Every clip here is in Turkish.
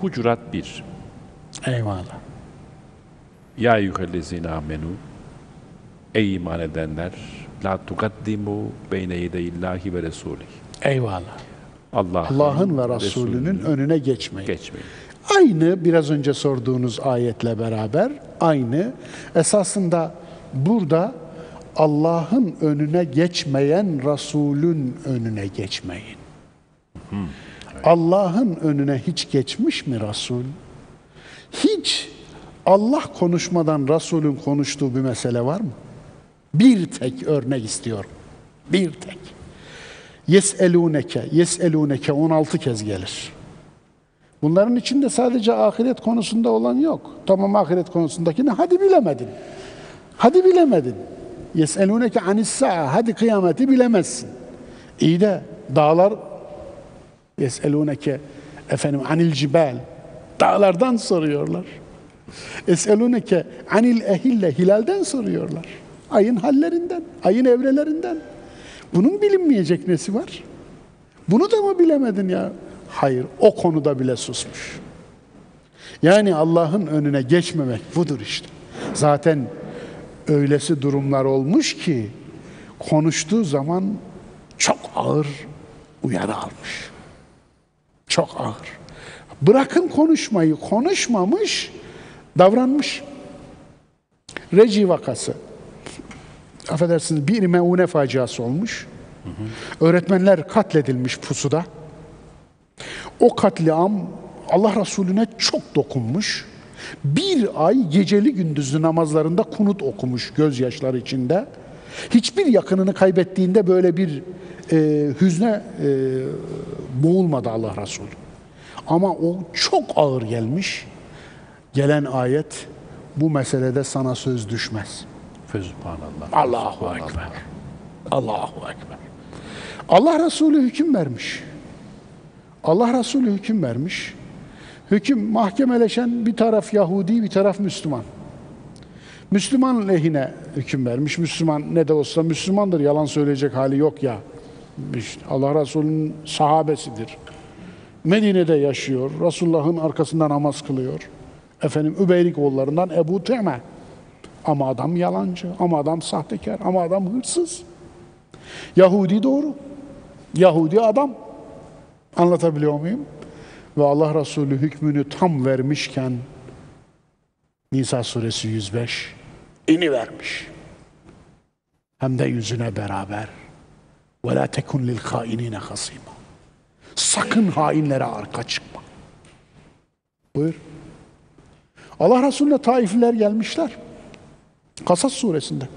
Hucurat 1. Eyvallah. Ya eyyühellezine amenu Ey iman edenler La tukaddimu beyne yedeyillahi ve resulih Eyvallah. Allah Allah'ın ve Resulünün önüne geçmeyin. geçmeyin. Aynı biraz önce sorduğunuz ayetle beraber aynı. Esasında burada Allah'ın önüne geçmeyen Resulün önüne geçmeyin. Allah'ın önüne hiç geçmiş mi Resul? Hiç Allah konuşmadan Resulün konuştuğu bir mesele var mı? Bir tek örnek istiyorum. Bir tek. Yeselûneke, yeselûneke 16 kez gelir. Bunların içinde sadece ahiret konusunda olan yok. Tamam ahiret konusundakini hadi bilemedin. Hadi bilemedin. Yeselûneke anis-sa'a. Hadi kıyameti bilemezsin. İyi de dağlar yeselûneke efendim anil cibal. Dağlardan soruyorlar. Yeselûneke anil ehille. Hilalden soruyorlar. Ayın hallerinden, ayın evrelerinden. Bunun bilinmeyecek nesi var? Bunu da mı bilemedin ya? Hayır, o konuda bile susmuş. Yani Allah'ın önüne geçmemek budur işte. Zaten öylesi durumlar olmuş ki konuştuğu zaman çok ağır uyarı almış. Çok ağır. Bırakın konuşmayı, konuşmamış, davranmış. Reci vakası. Affedersiniz bir meune faciası olmuş. Öğretmenler katledilmiş pusuda. O katliam Allah Resulüne çok dokunmuş. Bir ay geceli gündüzlü namazlarında kunut okumuş gözyaşları içinde. Hiçbir yakınını kaybettiğinde böyle bir e, hüzne e, boğulmadı Allah Resulü. Ama o çok ağır gelmiş. Gelen ayet bu meselede sana söz düşmez. Fesubhanallah. Allahu Ekber. Allahu Ekber. Allah Resulü hüküm vermiş. Allah Resulü hüküm vermiş. Hüküm mahkemeleşen bir taraf Yahudi, bir taraf Müslüman. Müslüman lehine hüküm vermiş. Müslüman ne de olsa Müslümandır. Yalan söyleyecek hali yok ya. Allah Resulü'nün sahabesidir. Medine'de yaşıyor. Resulullah'ın arkasında namaz kılıyor. Efendim Übeylik oğullarından Ebu Te'me. Ama adam yalancı, ama adam sahtekar, ama adam hırsız. Yahudi doğru. Yahudi adam. Anlatabiliyor muyum? Ve Allah Resulü hükmünü tam vermişken Nisa suresi 105 ini vermiş. Hem de yüzüne beraber. Ve la tekun lil kainine hasima. Sakın hainlere arka çıkma. Buyur. Allah Resulüne Taifliler gelmişler. Kasas suresinde.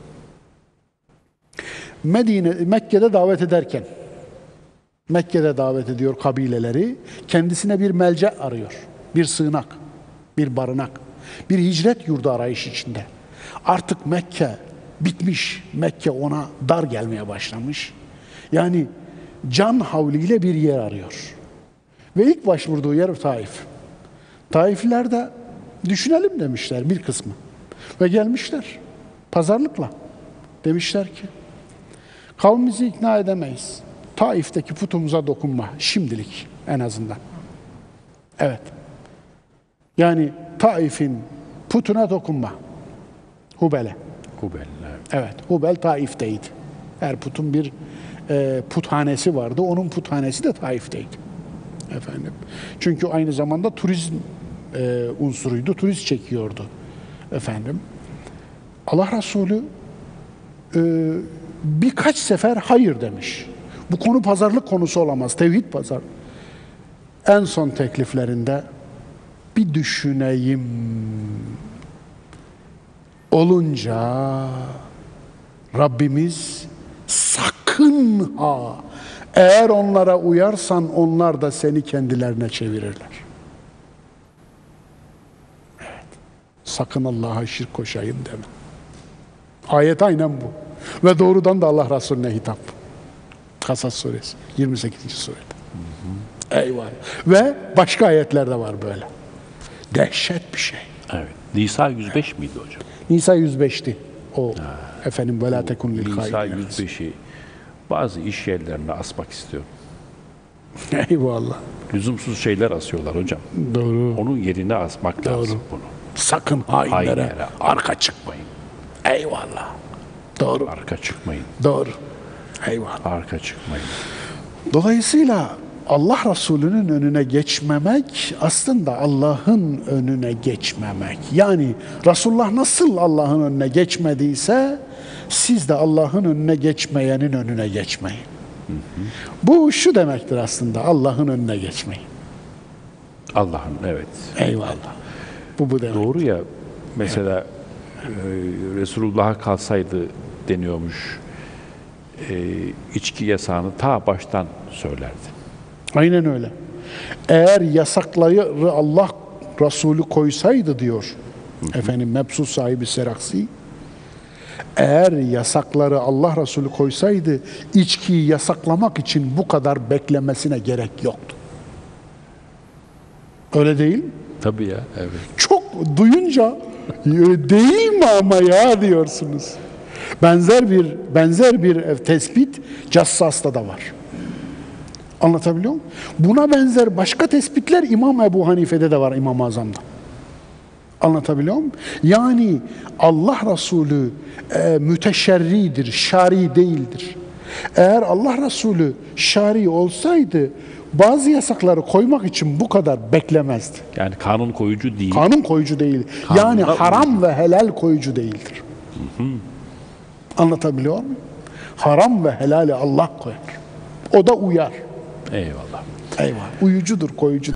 Medine, Mekke'de davet ederken Mekke'de davet ediyor kabileleri. Kendisine bir melce arıyor. Bir sığınak, bir barınak, bir hicret yurdu arayış içinde. Artık Mekke bitmiş. Mekke ona dar gelmeye başlamış. Yani can havliyle bir yer arıyor. Ve ilk başvurduğu yer Taif. Taifliler de düşünelim demişler bir kısmı. Ve gelmişler pazarlıkla. Demişler ki kavmimizi ikna edemeyiz. Taif'teki putumuza dokunma şimdilik en azından. Evet. Yani Taif'in putuna dokunma. Hubel'e. Hubeller. Evet. Hubel Taif'teydi. Her putun bir e, puthanesi vardı. Onun puthanesi de Taif'teydi. Efendim. Çünkü aynı zamanda turizm e, unsuruydu. Turist çekiyordu. Efendim. Allah Resulü e, birkaç sefer hayır demiş. Bu konu pazarlık konusu olamaz. Tevhid pazar. En son tekliflerinde bir düşüneyim olunca Rabbimiz sakın ha eğer onlara uyarsan onlar da seni kendilerine çevirirler. Evet. Sakın Allah'a şirk koşayım deme. Ayet aynen bu. Ve doğrudan da Allah Resulüne hitap. Kasas suresi 28. surede. Eyvah. Ve başka ayetler de var böyle. Dehşet bir şey. Evet. Nisa 105 miydi hocam? Nisa 105'ti. O efendim ve la tekun lil Nisa hainine. 105'i bazı iş yerlerine asmak istiyorum. Eyvallah. Lüzumsuz şeyler asıyorlar hocam. Doğru. Onun yerine asmak lazım bunu. Sakın hainlere Hainlere arka çıkmayın. Eyvallah. Doğru. Arka çıkmayın. Doğru. Eyvallah. Arka çıkmayın. Dolayısıyla Allah Resulü'nün önüne geçmemek aslında Allah'ın önüne geçmemek. Yani Resulullah nasıl Allah'ın önüne geçmediyse siz de Allah'ın önüne geçmeyenin önüne geçmeyin. Bu şu demektir aslında Allah'ın önüne geçmeyin. Allah'ın evet. Eyvallah. Bu bu demek. Doğru ya mesela e, Resulullah'a kalsaydı deniyormuş e, içki yasağını ta baştan söylerdi. Aynen öyle. Eğer yasakları Allah Resulü koysaydı diyor efendim Mebsus sahibi Seraksi eğer yasakları Allah Resulü koysaydı içkiyi yasaklamak için bu kadar beklemesine gerek yoktu. Öyle değil mi? Tabii ya evet. Çok duyunca "Öyle değil mi ama ya diyorsunuz. Benzer bir benzer bir e, tespit Cassas'ta da var. Anlatabiliyor muyum? Buna benzer başka tespitler İmam Ebu Hanife'de de var İmam-ı Azam'da. Anlatabiliyor muyum? Yani Allah Resulü e, müteşerridir, şari değildir. Eğer Allah Resulü şari olsaydı bazı yasakları koymak için bu kadar beklemezdi. Yani kanun koyucu değil. Kanun koyucu değil. Kanuna yani haram ve helal koyucu değildir. Anlatabiliyor muyum? Haram ve helali Allah koyar. O da uyar. Eyvallah. Eyvallah. Uyucudur, koyucu.